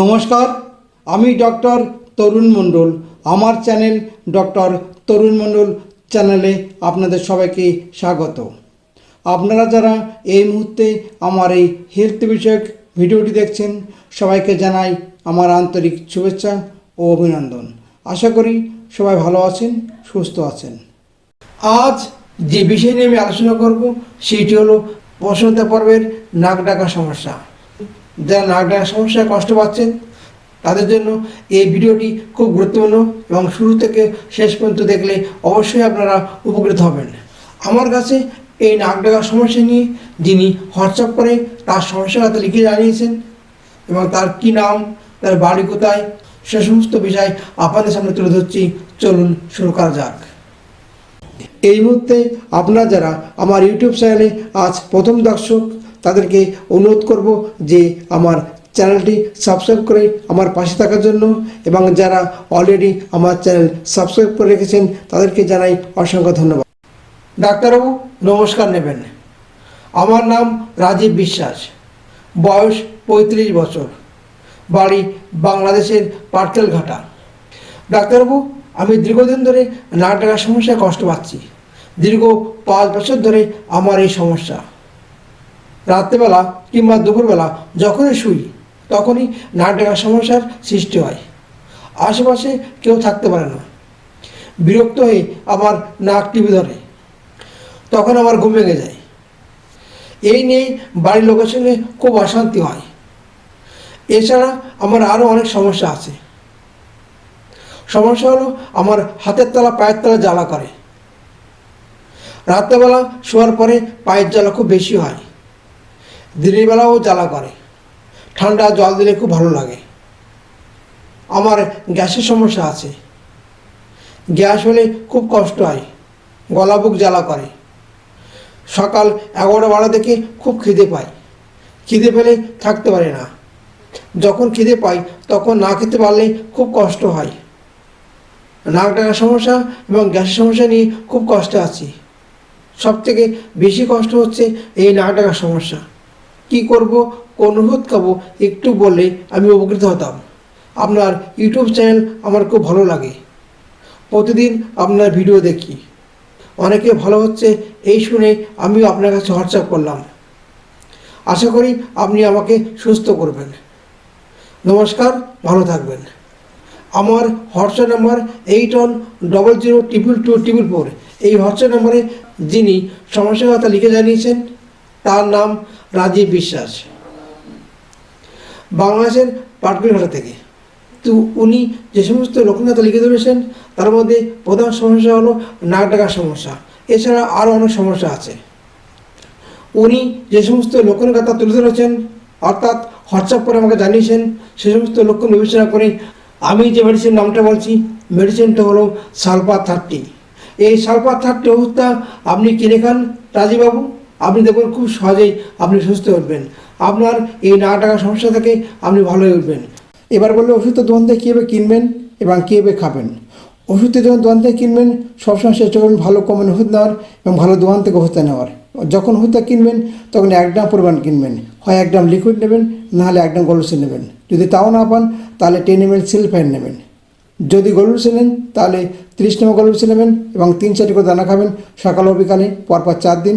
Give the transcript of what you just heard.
নমস্কার, আমি ডক্টর তরুণ মণ্ডল। আমার চ্যানেল ডক্টর তরুণ মণ্ডল চ্যানেলে আপনাদের সবাইকে স্বাগত। আপনারা যারা এই মুহূর্তে আমার এই হেলথ বিষয়ক ভিডিওটি দেখছেন, সবাইকে জানাই আমার আন্তরিক শুভেচ্ছা ও অভিনন্দন। আশা করি সবাই ভালো আছেন, সুস্থ আছেন। আজ যে বিষয় নিয়ে আমি আলোচনা করব, সেটি হলো বসন্ত পর্বের নাক ডাকা সমস্যা। যারা নাক ডাকার সমস্যায় কষ্ট পাচ্ছেন, তাদের জন্য এই ভিডিওটি খুব গুরুত্বপূর্ণ এবং শুরু থেকে শেষ পর্যন্ত দেখলে অবশ্যই আপনারা উপকৃত হবেন। আমার কাছে এই নাক ডাকার সমস্যা নিয়ে যিনি হোয়াটসঅ্যাপ করে তার সমস্যার হাতে লিখে জানিয়েছেন এবং তার কি নাম, তার বাড়ি কোথায়, সে সমস্ত বিষয় আপনাদের সামনে তুলে ধরছি। চলুন শুরু করা যাক। এই মুহূর্তে আপনারা যারা আমার ইউটিউব চ্যানেলে আজ প্রথম দর্শক তাদেরকে অনুরোধ করব যে আমার চ্যানেলটি সাবস্ক্রাইব করে আমার পাশে থাকার জন্য এবং যারা অলরেডি আমার চ্যানেল সাবস্ক্রাইব করে রেখেছেন তাদেরকে জানাই অসংখ্য ধন্যবাদ। ডাক্তারবাবু, নমস্কার নেবেন। আমার নাম রাজীব বিশ্বাস। বয়স পঁয়ত্রিশ বছর। বাড়ি বাংলাদেশের পাটকেলঘাটা। ডাক্তারবাবু, আমি দীর্ঘদিন ধরে নাক ডাকার সমস্যায় কষ্ট পাচ্ছি। দীর্ঘ পাঁচ বছর ধরে আমার এই সমস্যা। রাত্রেবেলা কিংবা দুপুরবেলা যখনই শুই, তখনই নাক ডাকার সমস্যার সৃষ্টি হয়। আশেপাশে কেউ থাকতে পারে না। বিরক্ত হয়ে আমার নাক টিপে ধরে। তখন আমার ঘুম ভেঙে যায়। এই নিয়ে বাড়ির লোকের সঙ্গে খুব অশান্তি হয়। এছাড়া আমার আরও অনেক সমস্যা আছে। সমস্যা হলো আমার হাতের তলা, পায়ের তলা জ্বালা করে। রাত্রেবেলা শোয়ার পরে পায়ের জ্বালা খুব বেশি হয়। দিনের বেলাও জ্বালা করে। ঠান্ডা জল দিলে খুব ভালো লাগে। আমার গ্যাসের সমস্যা আছে। গ্যাস হলে খুব কষ্ট হয়, গলা বুক জ্বালা করে। সকাল এগারোটা বারো থেকে খুব খিদে পাই খিদে পেলে থাকতে পারে না। যখন খিদে পাই তখন না খেতে পারলে খুব কষ্ট হয়। নাক ডাকার সমস্যা এবং গ্যাসের সমস্যা নিয়ে খুব কষ্টে আছি। সব থেকে বেশি কষ্ট হচ্ছে এই নাক ডাকার সমস্যা। কি করব? কোন খাব একটু বললে আমি উপকৃত হতাম। আপনার ইউটিউব চ্যানেল আমার খুব ভালো লাগে। প্রতিদিন আপনার ভিডিও দেখি। অনেকে ভালো হচ্ছে, এই শুনে আমিও আপনার কাছে হোয়াটসঅ্যাপ করলাম। আশা করি আপনি আমাকে সুস্থ করবেন। নমস্কার, ভালো থাকবেন। আমার WhatsApp number eight one double zero triple two triple four এই হোয়াটসঅ্যাপ নাম্বারে যিনি সমস্যার কথা লিখে জানিয়েছেন তার নাম রাজীব বিশ্বাস। বাংলাদেশের পাটকুড়িঘাটা থেকে। তো উনি যে সমস্ত লক্ষণতা লিখে ধরেছেন, তার মধ্যে প্রধান সমস্যা হলো নাক ডাকার সমস্যা। এছাড়া আরও অনেক সমস্যা আছে। উনি যে সমস্ত লক্ষণের কথা তুলে ধরেছেন, অর্থাৎ হোয়াটসঅ্যাপ করে আমাকে জানিয়েছেন, সে সমস্ত লক্ষণ বিবেচনা করে আমি যে মেডিসিন নামটা বলছি মেডিসিনটা হলো সালফা থার্টি। এই সালফা থার্টি ওষুধটা আপনি কিনে খান রাজীবাবু আপনি দেখবেন খুব সহজেই আপনি সুস্থ উঠবেন। আপনার এই না টাকার সমস্যা থেকে আপনি ভালো হয়ে উঠবেন। এবার বললে ওষুধটা দোকান থেকে কীভাবে কিনবেন এবং কীভাবে খাবেন? ওষুধটা যখন দোকান থেকে কিনবেন, সবসময় চেষ্টা করবেন ভালো কমেন ওষুধ নেওয়ার এবং ভালো দোকান থেকে ওষুধটা নেওয়ার। যখন ওষুধটা কিনবেন, তখন এক গ্রাম পরিমাণ কিনবেন। হয় এক গ্রাম লিকুইড নেবেন নাহলে এক গ্রাম গলুসিন নেবেন। যদি তাও না পান, তাহলে টেন এম এল সিলফাইন নেবেন। যদি গলুসি নেন, তাহলে তিরিশ নম্বর গলুসি নেবেন এবং তিন চারটি করে দানা খাবেন। সকাল ও বিকালে পরপর চার দিন।